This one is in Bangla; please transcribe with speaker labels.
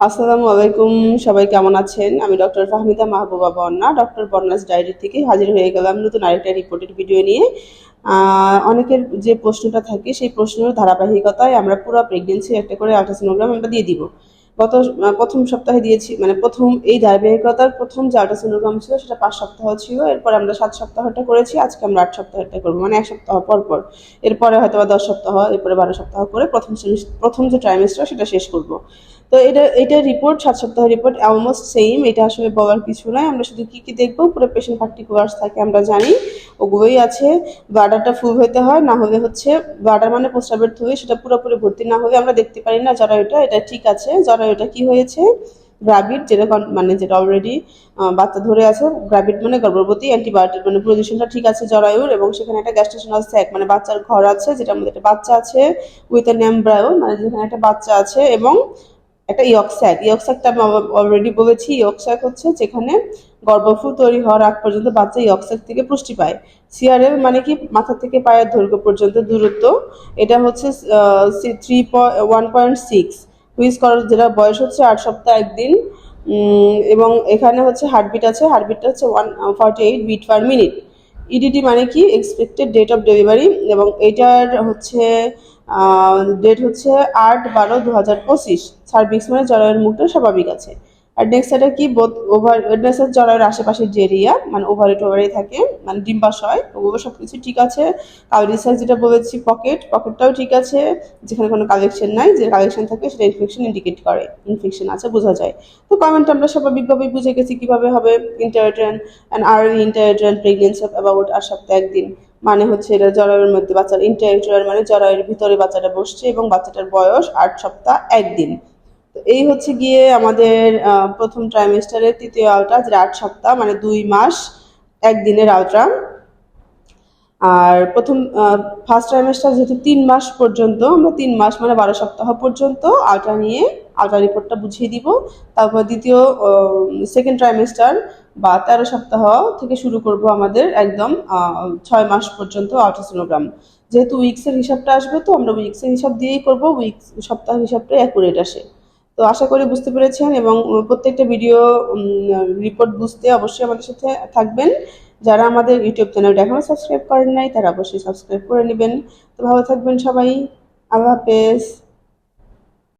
Speaker 1: আসসালামু আলাইকুম, সবাই কেমন আছেন? আমি ডক্টর ফাহমিদা মাহবুবা বন্যা ডক্টর বর্ণাস ডায়েরি থেকে হাজির হয়ে গেলাম নতুন আরেকটা রিপোর্টের ভিডিও নিয়ে। অনেকের যে প্রশ্নটা থাকে, সেই প্রশ্নের ধারাবাহিকতায় আমরা পুরো প্রেগনেন্সি একটা করে আল্ট্রাসোনোগ্রাম আমরা দিয়ে দিব। গত প্রথম সপ্তাহে দিয়েছি মানে প্রথম এই ধারাবাহিকতার প্রথম যে আল্ট্রাসোনোগ্রাম ছিল সেটা পাঁচ সপ্তাহ ছিল, এরপর আমরা সাত সপ্তাহটা করেছি, আজকে আমরা আট সপ্তাহটা করব মানে এক সপ্তাহ পর পর। এরপরে হয়তো বা দশ সপ্তাহ, এরপরে বারো সপ্তাহ করে প্রথম প্রথম যে ট্রাইমেস্টার সেটা শেষ করব। তো এটা এটা রিপোর্ট সাত সপ্তাহের রিপোর্ট অলমোস্ট সেম এটা আসলে বলার কিছু নয় আমরা শুধু কি কি দেখব, পুরো পেশেন্ট পার্টিকুলার্স থাকে আমরা জানি। ওগুলোই আছে। ব্লাডারটা ফুল হতে হয়, না হলে হচ্ছে ব্লাডার মানে প্রস্রাবের থুয়ে সেটা পুরোপুরি ভর্তি না হলে আমরা দেখতে পারি না যারা এটা ঠিক আছে। যারা এটা কি হয়েছে? গ্রাভিড যেটা মানে যেটা অলরেডি বাচ্চা ধরে আছে গ্রাভিড মানে গর্ভবতী অ্যান্টিবায়োটিক মানে পজিশনটা ঠিক আছে জরায়ুর এবং সেখানে একটা গ্যাস্ট্রেশনাল স্যাক মানে বাচ্চার ঘর আছে যেটার মধ্যে একটা বাচ্চা আছে উইথ এ নেমব্রায়ো মানে যেখানে একটা বাচ্চা আছে এবং একটা ইয়কস্যাক ইয়কস্যাকটা আমি অলরেডি বলেছি ইয়কস্যাক হচ্ছে যেখানে গর্ভফুল তৈরি হওয়ার আগ পর্যন্ত বাচ্চা ইয়কস্যাক থেকে পুষ্টি পায়। সিআরএল মানে কি? মাথা থেকে পায়ের দৈর্ঘ্য পর্যন্ত দূরত্ব। এটা হচ্ছে থ্রি ওয়ান পয়েন্ট সিক্স করার যেটা বয়স হচ্ছে আট সপ্তাহ একদিন। এবং এখানে হচ্ছে হার্টবিট আছে। হার্টবিটটা হচ্ছে one forty eight beat per minute EDT মানে কি? এক্সপেক্টেড ডেট অফ ডেলিভারি এবং এটার হচ্ছে ডেট হচ্ছে আট বারো দু হাজার পঁচিশ। সার্ভিক্স মানে জরায়ুর মুখটা স্বাভাবিক আছে। আর নেক্সট এটা কি? বোধ ওভার ওয়েডনেসের জরায়ুর আশেপাশের যে এরিয়া মানে ওভারে টোভারে থাকে মানে ডিম্বাশয় ওগুলো সব কিছু ঠিক আছে। কাউরিসার যেটা বলেছি পকেট পকেটটাও ঠিক আছে, যেখানে কোনো কালেকশন নাই, যে কালেকশন থাকে সেটা ইনফেকশন ইন্ডিকেট করে ইনফেকশন আছে, বোঝা যায়। তো কমেন্ট আমরা স্বাভাবিকভাবেই বুঝে গেছি কীভাবে হবে entertain and early entertain pregnancy about আর সপ্তাহে একদিন। মানে হচ্ছে এটা জরায়ুর মধ্যে বাচ্চার ইন্টারটের মানে জরায়ুর ভিতরে বাচ্চাটা বসছে এবং বাচ্চাটার বয়স আট সপ্তাহ একদিন। তো এই হচ্ছে গিয়ে আমাদের প্রথম ট্রাইমেস্টারের তৃতীয় আলট্রা যেটা আট সপ্তাহ মানে দুই মাস, একদিনের আলট্রা। আর প্রথম ফার্স্ট ট্রাইমেস্টার যেহেতু তিন মাস পর্যন্ত, আমরা তিন মাস মানে বারো সপ্তাহ পর্যন্ত আলট্রা নিয়ে, আলট্রা রিপোর্টটা বুঝিয়ে দিব। তারপর দ্বিতীয় সেকেন্ড ট্রাইমেস্টার বা তেরো সপ্তাহ থেকে শুরু করব আমাদের একদম ছয় মাস পর্যন্ত আলট্রাসোনোগ্রাম যেহেতু উইক্সের হিসাবটা আসবে, তো আমরা উইক্সের হিসাব দিয়েই করব উইক্স সপ্তাহ হিসাবটাই অ্যাকুরেট আসে। তো আশা করি বুঝতে পেরেছেন এবং প্রত্যেকটা ভিডিও রিপোর্ট বুঝতে অবশ্যই আমাদের সাথে থাকবেন। যারা আমাদের ইউটিউব চ্যানেলটা এখনও সাবস্ক্রাইব করেন নাই, তারা অবশ্যই সাবস্ক্রাইব করে নেবেন। তো ভালো থাকবেন সবাই। আল্লাহ হাফেজ।